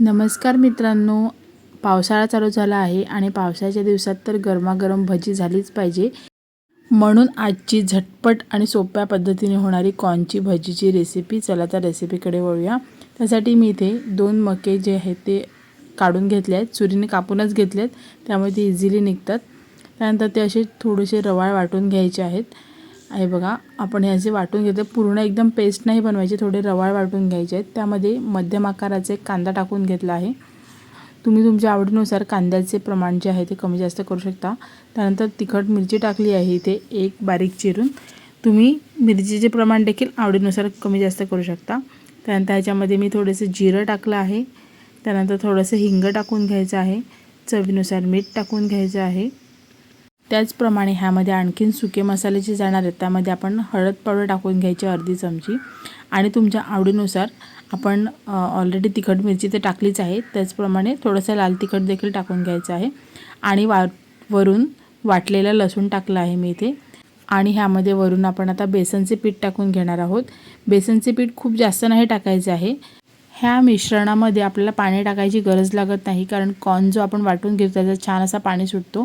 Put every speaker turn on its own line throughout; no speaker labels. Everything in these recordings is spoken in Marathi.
नमस्कार मित्रांनो पावसाळा चालू झाला आहे आणि पावसाळ्याच्या दिवसात तर गरमागरम भजी झालीच पाहिजे. म्हणून आजची झटपट आणि सोप्या पद्धतीने होणारी कॉर्नची भजीची रेसिपी चला तर रेसिपीकडे वळूया. त्यासाठी मी इथे दोन मके जे आहेत ते काढून घेतले आहेत. चुरीने कापूनच घेतले आहेत त्यामुळे ते इझिली निघतात. त्यानंतर ते असे थोडेसे रवाळ वाटून घ्यायचे आहेत. आहे बघा आपण हे असे वाटून घेतो पूर्ण एकदम पेस्ट नाही बनवायचे थोडे रवाळ वाटून घ्यायचे आहेत. त्यामध्ये मध्यम आकाराचे कांदा टाकून घेतला आहे. तुम्ही तुमच्या आवडीनुसार कांद्याचे प्रमाण जे आहे ते कमी जास्त करू शकता. त्यानंतर तिखट मिरची टाकली आहे इथे एक बारीक चिरून. तुम्ही मिरचीचे प्रमाण देखील आवडीनुसार कमी जास्त करू शकता. त्यानंतर ह्याच्यामध्ये मी थोडेसे जिरं टाकलं आहे. त्यानंतर थोडंसं हिंग टाकून घ्यायचं आहे. चवीनुसार मीठ टाकून घ्यायचं आहे. त्याचप्रमाणे ह्यामध्ये आणखीन सुके मसाले जे जाणार आहेत. त्यामध्ये आपण हळद पावडर टाकून घ्यायची अर्धी चमची. आणि तुमच्या आवडीनुसार आपण ऑलरेडी तिखट मिरची तर टाकलीच आहे. त्याचप्रमाणे थोडंसं लाल तिखट देखील टाकून घ्यायचं आहे. आणि वा वरून वाटलेलं लसूण टाकलं आहे मी इथे. आणि ह्यामध्ये वरून आपण आता बेसनचे पीठ टाकून घेणार आहोत. बेसनचे पीठ खूप जास्त नाही टाकायचे आहे. ह्या मिश्रणामध्ये आपल्याला पाणी टाकायची गरज लागत नाही कारण कॉर्न जो आपण वाटून घेतो त्याचा छान असा पाणी सुटतो.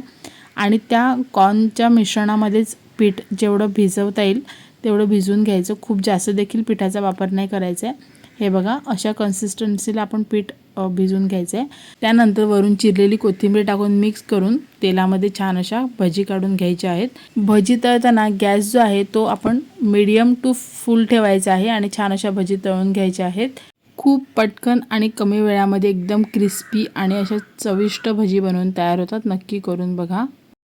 आणि त्या कॉर्नच्या मिश्रणामध्येच पीठ जेवढं भिजवता येईल तेवढं भिजवून घ्यायचं. खूप जास्त देखील पिठाचा वापर नाही करायचा आहे. हे बघा अशा कन्सिस्टन्सीला आपण पीठ भिजवून घ्यायचं आहे. त्यानंतर वरून चिरलेली कोथिंबीर टाकून मिक्स करून तेलामध्ये छान अशा भजी काढून घ्यायच्या आहेत. भजी तळताना गॅस जो आहे तो आपण मीडियम टू फुल ठेवायचा आहे आणि छान अशा भजी तळून घ्यायच्या आहेत. खूप पटकन आणि कमी वेळामध्ये एकदम क्रिस्पी आणि अशा चविष्ट भजी बनवून तयार होतात. नक्की करून बघा.